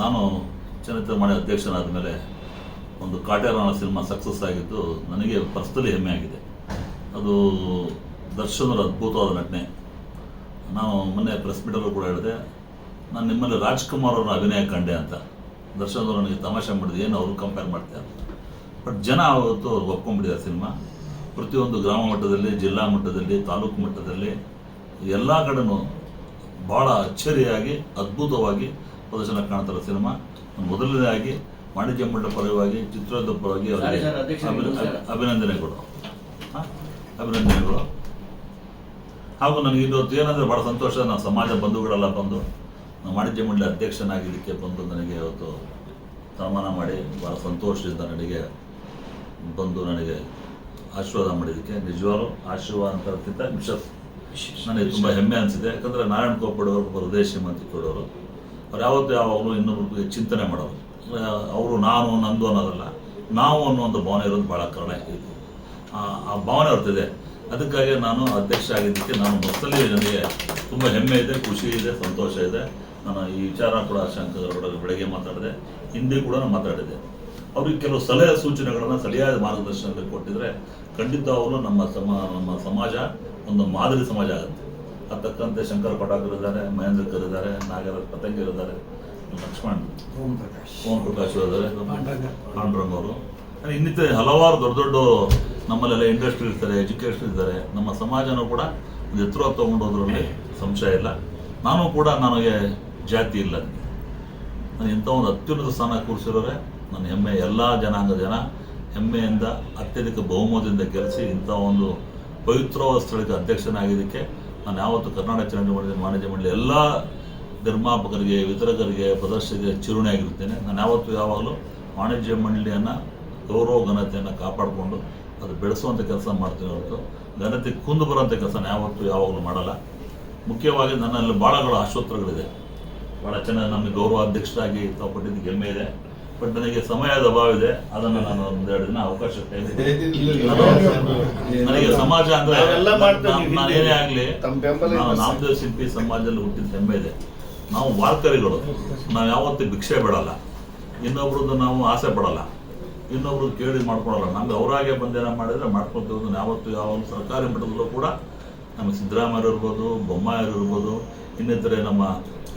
ನಾನು ಚಲನಚಿತ್ರ ಮಾಡಿ ಅಧ್ಯಕ್ಷನಾದ ಮೇಲೆ ಒಂದು ಕಾಟೇರಾಣ ಸಿನಿಮಾ ಸಕ್ಸಸ್ ಆಗಿದ್ದು ನನಗೆ ಪರ್ಸ್ನಲಿ ಹೆಮ್ಮೆ ಆಗಿದೆ. ಅದು ದರ್ಶನರ ಅದ್ಭುತವಾದ ನಟನೆ. ನಾನು ಮೊನ್ನೆ ಪ್ರೆಸ್ ಮೀಟಲ್ಲೂ ಕೂಡ ಹೇಳಿದೆ, ನಾನು ನಿಮ್ಮಲ್ಲಿ ರಾಜ್ಕುಮಾರ್ ಅವರ ಅಭಿನಯ ಕಂಡೆ ಅಂತ. ದರ್ಶನ್ ಅವರು ನನಗೆ ತಮಾಷೆ ಮಾಡಿದೆ ಏನು ಅವರು ಕಂಪೇರ್ ಮಾಡ್ತಾರೆ ಬಟ್ ಜನ ಅವತ್ತು ಅವ್ರು ಒಪ್ಕೊಂಡ್ಬಿಟ್ಟಿದ್ದಾರೆ ಸಿನಿಮಾ. ಪ್ರತಿಯೊಂದು ಗ್ರಾಮ ಮಟ್ಟದಲ್ಲಿ, ಜಿಲ್ಲಾ ಮಟ್ಟದಲ್ಲಿ, ತಾಲೂಕು ಮಟ್ಟದಲ್ಲಿ ಎಲ್ಲ ಕಡೆನೂ ಭಾಳ ಅಚ್ಚರಿಯಾಗಿ, ಅದ್ಭುತವಾಗಿ ಪ್ರದರ್ಶನ ಕಾಣ್ತಾರೆ ಸಿನಿಮಾ. ಮೊದಲನೇದಾಗಿ ವಾಣಿಜ್ಯ ಮಂಡಳ ಪರವಾಗಿ ಚಿತ್ರದ ಪರವಾಗಿ ಅಭಿನಂದನೆಗಳು ಅಭಿನಂದನೆಗಳು ಹಾಗೂ ನನಗೆ ಇವತ್ತು ಏನಂದ್ರೆ ಬಹಳ ಸಂತೋಷ ನಮ್ಮ ಸಮಾಜ ಬಂಧುಗಳೆಲ್ಲ ಬಂದು ವಾಣಿಜ್ಯ ಮಂಡಳಿ ಅಧ್ಯಕ್ಷನಾಗಿದ್ದಕ್ಕೆ ಬಂದು ನನಗೆ ಇವತ್ತು ಸನ್ಮಾನ ಮಾಡಿ ಬಹಳ ಸಂತೋಷದಿಂದ ನನಗೆ ಬಂದು ನನಗೆ ಆಶೀರ್ವಾದ ಮಾಡಿದ್ದಕ್ಕೆ ನಿಜವಾಗ್ಲೂ ಆಶೀರ್ವಾದ ಅಂತಕ್ಕಿಂತ ವಿಶಸ್ ನನಗೆ ತುಂಬ ಹೆಮ್ಮೆ ಅನಿಸಿದೆ ಯಾಕಂದರೆ ನಾರಾಯಣ ಕೋಪಡವರು ಹೃದಯ ಶ್ರೀಮಂತಿ ಕೊಡೋರು. ಯಾವತ್ತೂ ಯಾವಾಗಲೂ ಇನ್ನೊಬ್ಬರಿಗೆ ಚಿಂತನೆ ಮಾಡೋದು. ಅವರು ನಾನು, ನಂದು ಅನ್ನೋದಲ್ಲ. ನಾವು ಅನ್ನುವಂಥ ಭಾವನೆ ಇರೋದು ಭಾಳ ಕಾರಣ ಇದೆ ಆ ಭಾವನೆ ಬರ್ತಿದೆ ಅದಕ್ಕಾಗಿ ನಾನು ಅಧ್ಯಕ್ಷ ಆಗಿದ್ದಕ್ಕೆ ನಾನು ಮೊದಲೇ ನನಗೆ ತುಂಬ ಹೆಮ್ಮೆ ಇದೆ, ಖುಷಿ ಇದೆ, ಸಂತೋಷ ಇದೆ. ನಾನು ಈ ವಿಚಾರ ಕೂಡ ಶಂಕರ್ ಬೆಳಗ್ಗೆ ಮಾತಾಡಿದೆ. ಹಿಂದೆ ಕೂಡ ನಾನು ಮಾತಾಡಿದೆ. ಅವ್ರಿಗೆ ಕೆಲವು ಸಲಹೆ ಸೂಚನೆಗಳನ್ನು ಸರಿಯಾದ ಮಾರ್ಗದರ್ಶನದಲ್ಲಿ ಕೊಟ್ಟಿದ್ರೆ ಖಂಡಿತ ಅವರು ನಮ್ಮ ಸಮ, ನಮ್ಮ ಸಮಾಜ ಒಂದು ಮಾದರಿ ಸಮಾಜ ಆಗುತ್ತೆ. ಅದಕ್ಕಂತೆ ಶಂಕರ್ ಪಟಾಕರ್ ಇದ್ದಾರೆ ಮಹೇಂದ್ರಕರ್ ಇದ್ದಾರೆ ನಾಗರ ಪತಂಗಿರ್ ಇದ್ದಾರೆ. ಲಕ್ಷ್ಮಣ್ ಓಂ ಪ್ರಕಾಶ್ ಓಂ ಪ್ರಕಾಶ್ ಇದ್ದಾರೆ. ಪಾಂಡುರಂಗ್ ಅವರು. ಇನ್ನಿತರ ಹಲವಾರು ದೊಡ್ಡ ದೊಡ್ಡ ನಮ್ಮಲ್ಲೆಲ್ಲ ಇಂಡಸ್ಟ್ರಿ ಇರ್ತಾರೆ ಎಜುಕೇಷನ್ ಇದ್ದಾರೆ ನಮ್ಮ ಸಮಾಜನೂ ಕೂಡ ಒಂದು ಎತ್ತರ ತೊಗೊಂಡೋದ್ರಲ್ಲಿ ಸಂಶಯ ಇಲ್ಲ. ನಾನು ಕೂಡ ನನಗೆ ಜಾತಿ ಇಲ್ಲ. ನಾನು ಇಂಥ ಒಂದು ಅತ್ಯುನ್ನತ ಸ್ಥಾನ ಕೂರಿಸಿರೋರೆ ನನ್ನ ಹೆಮ್ಮೆ ಎಲ್ಲ ಜನಾಂಗದ ಜನ ಹೆಮ್ಮೆಯಿಂದ ಅತ್ಯಧಿಕ ಬಹುಮತದಿಂದ ಗೆಲ್ಲಿಸಿ ಇಂಥ ಒಂದು ಪವಿತ್ರವಾದ ಸ್ಥಳಕ್ಕೆ ಅಧ್ಯಕ್ಷನಾಗಿದ್ದಕ್ಕೆ ನಾನು ಯಾವತ್ತು ಕರ್ನಾಟಕ ಚಲನಚಿತ್ರ ವಾಣಿಜ್ಯ ಮಂಡಳಿ ಎಲ್ಲ ನಿರ್ಮಾಪಕರಿಗೆ ವಿತರಕರಿಗೆ, ಪ್ರದರ್ಶಕರಿಗೆ ಚಿರುಣಿಯಾಗಿರುತ್ತೇನೆ ನಾನು ಯಾವತ್ತು ಯಾವಾಗಲೂ ವಾಣಿಜ್ಯ ಮಂಡಳಿಯನ್ನು, ಗೌರವ ಘನತೆಯನ್ನು ಕಾಪಾಡಿಕೊಂಡು ಅದು ಬೆಳೆಸುವಂಥ ಕೆಲಸ ಮಾಡ್ತೀನಿ ಹೊರತು, ಘನತೆ ಕುಂದು ಬರೋಂಥ ಕೆಲಸ ಯಾವತ್ತೂ ಯಾವಾಗಲೂ ಮಾಡಲ್ಲ. ಮುಖ್ಯವಾಗಿ ನನ್ನಲ್ಲಿ ಭಾಳಗಳು ಆಶೋತ್ತರಗಳಿದೆ. ಭಾಳ ಚೆನ್ನಾಗಿ ನಮಗೆ ಗೌರವ ಅಧ್ಯಕ್ಷರಾಗಿ ತಾವು ಕೊಟ್ಟಿದ್ದಕ್ಕೆ ಹೆಮ್ಮೆ ಇದೆ. ಬಟ್ ನನಗೆ ಸಮಯದ ಅಭಾವ ಇದೆ ಅದನ್ನು ನಾನು ಒಂದೆರಡು ದಿನ ಅವಕಾಶ ನನಗೆ ಸಮಾಜ ಅಂದ್ರೆ ನಾನೇನೇ ಆಗಲಿ ತಮ್ಮ ಬೆಂಬಲ ನಾವು. ನಾಮದೇವ್ ಶಿಲ್ಪಿ ಸಮಾಜದಲ್ಲಿ ಹುಟ್ಟಿದ ಹೆಮ್ಮೆ ಇದೆ. ನಾವು ವಾರ್ಕರಿಗಳು ನಾವು ಯಾವತ್ತೂ ಭಿಕ್ಷೆ ಬಿಡಲ್ಲ. ಇನ್ನೊಬ್ರದ್ದು ನಾವು ಆಸೆ ಪಡಲ್ಲ. ಇನ್ನೊಬ್ರು ಕೇಳಿ ಮಾಡ್ಕೊಳಲ್ಲ. ನಮ್ಗೆ ಅವರಾಗೆ ಬಂದೇನ ಮಾಡಿದ್ರೆ ಮಾಡ್ಕೊಳ್ತೀವಿ ಯಾವತ್ತು ಯಾವ ಒಂದು ಸರ್ಕಾರಿ ಮಟ್ಟದಲ್ಲೂ ಕೂಡ ನಮ್ಮ ಸಿದ್ದರಾಮಯ್ಯ ಇರ್ಬೋದು ಬೊಮ್ಮಾಯರ್ ಇರ್ಬೋದು ಇನ್ನಿತರೆ ನಮ್ಮ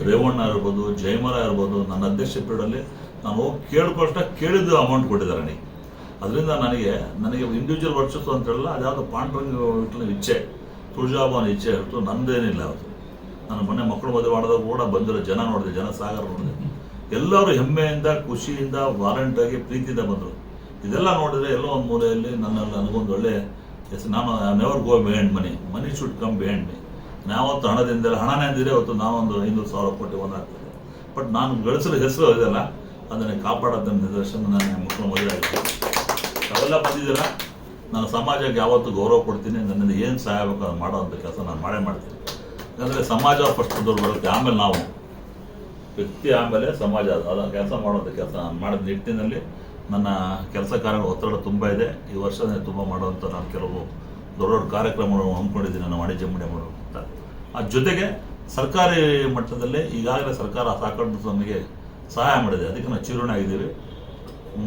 ರೇವಣ್ಣ ಇರ್ಬೋದು ಜಯಮರ ಇರ್ಬೋದು ನನ್ನ ಅಧ್ಯಕ್ಷ ಪೀರಿಯಡಲ್ಲಿ ನಾನು ಕೇಳ್ಕೊಷ್ಟ ಕೇಳಿದ್ದು ಅಮೌಂಟ್ ಕೊಟ್ಟಿದ್ದಾರೆ ನನಗೆ ಅದರಿಂದ ನನಗೆ ನನಗೆ ಇಂಡಿವಿಜುವಲ್ ವರ್ಚಸ್ಸು ಅಂತ ಹೇಳಲ್ಲ ಅದ್ಯಾವುದು ಪಾಂಡ್ರಂಗ್ ಇಚ್ಛೆ ತುಳಜಾಭವನ ಇಚ್ಛೆ ಹೊರತು ನಂದೇನಿಲ್ಲ ಅದು. ನಾನು ಮೊನ್ನೆ ಮಕ್ಕಳು ಮದುವೆ ಮಾಡಿದಾಗ ಕೂಡ ಬಂದಿರೋ ಜನ ನೋಡಿದೆ ಜನ ಸಾಗರ ನೋಡಿದೆ. ಎಲ್ಲರೂ ಹೆಮ್ಮೆಯಿಂದ, ಖುಷಿಯಿಂದ ವಾರಂಟಾಗಿ ಪ್ರೀತಿಯಿಂದ ಬಂದರು. ಇದೆಲ್ಲ ನೋಡಿದ್ರೆ ಎಲ್ಲೋ ಒಂದು ಮೂಲೆಯಲ್ಲಿ ನನ್ನಲ್ಲಿ ನನಗೊಂದು ಒಳ್ಳೆ ಎಸ್, ನಾನು never go behind money money should come behind me ನಾವತ್ತು ಹಣದಿಂದ ಹಣನೇ ಅಂದಿದ್ರೆ ಅವತ್ತು ನಾವೊಂದು ಐನೂರು ಸಾವಿರ ಕೋಟಿ ಒಂದು ಆಗ್ತದೆ ಬಟ್ ನಾನು ಗಳಿಸಲು ಹೆಸರು ಇದೆಯಲ್ಲ ಅದನ್ನು ಕಾಪಾಡೋದ ನಿದರ್ಶನ ನಾನು ಮಕ್ಕಳು ಮದುವೆ ಆಗಿದೆ. ಅವೆಲ್ಲ ಬಂದಿದ್ದೀರ? ನಾನು ಸಮಾಜಕ್ಕೆ ಯಾವತ್ತೂ ಗೌರವ ಕೊಡ್ತೀನಿ. ನನ್ನಿಂದ ಏನು ಸಹಾಯ ಬೇಕು ಅದು ಮಾಡೋವಂಥ ಕೆಲಸ ನಾನು ಮಾಡೇ ಮಾಡ್ತೀನಿ. ಯಾಕಂದರೆ ಸಮಾಜ ಫಸ್ಟ್ ದೊಡ್ಡ ಬರುತ್ತೆ. ಆಮೇಲೆ ನಾವು ವ್ಯಕ್ತಿ ಆಮೇಲೆ ಸಮಾಜ. ಅದು ಕೆಲಸ ಮಾಡೋವಂಥ ಕೆಲಸ ನಾನು ಮಾಡಿದ ನಿಟ್ಟಿನಲ್ಲಿ ನನ್ನ ಕೆಲಸ ಕಾರ್ಯಗಳ ಒತ್ತಡ ತುಂಬ ಇದೆ. ಈ ವರ್ಷನೇ ತುಂಬ ಮಾಡುವಂಥ ನಾನು ಕೆಲವು ದೊಡ್ಡ ದೊಡ್ಡ ಕಾರ್ಯಕ್ರಮಗಳನ್ನು ಹಮ್ಮಿಕೊಂಡಿದ್ದೀನಿ. ನಾನು ವಾಣಿಜ್ಯ ಮಂಡಿ ಅಂತ. ಆ ಜೊತೆಗೆ ಸರ್ಕಾರಿ ಮಟ್ಟದಲ್ಲಿ ಈಗಾಗಲೇ ಸರ್ಕಾರ ಸಾಕಷ್ಟು ನಮಗೆ ಸಹಾಯ ಮಾಡಿದೆ. ಅದಕ್ಕೆ ನಾವು ಚಿರುಣಿ ಆಗಿದ್ದೀವಿ.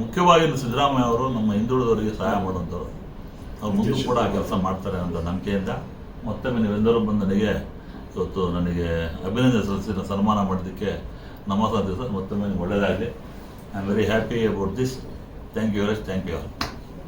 ಮುಖ್ಯವಾಗಿ ಸಿದ್ದರಾಮಯ್ಯ ಅವರು ನಮ್ಮ ಹಿಂದುಳಿದವರಿಗೆ ಸಹಾಯ ಮಾಡುವಂಥವ್ರು. ಅವ್ರು ಮುಂದೆ ಕೂಡ ಕೆಲಸ ಮಾಡ್ತಾರೆ ಅಂತ ನಂಬಿಕೆಯಿಂದ. ಮತ್ತೊಮ್ಮೆ ನೀವೆಲ್ಲರೂ ಬಂದು ನನಗೆ ಇವತ್ತು ನನಗೆ ಅಭಿನಂದನೆ ಸಲ್ಲಿಸಿ ಸನ್ಮಾನ ಮಾಡೋದಕ್ಕೆ ನಮಸ್ಕಾರ ಸರ್ ಮತ್ತೊಮ್ಮೆ ನಿಮ್ಗೆ ಒಳ್ಳೆಯದಾಗಲಿ. I am very happy about this thank you very thank you all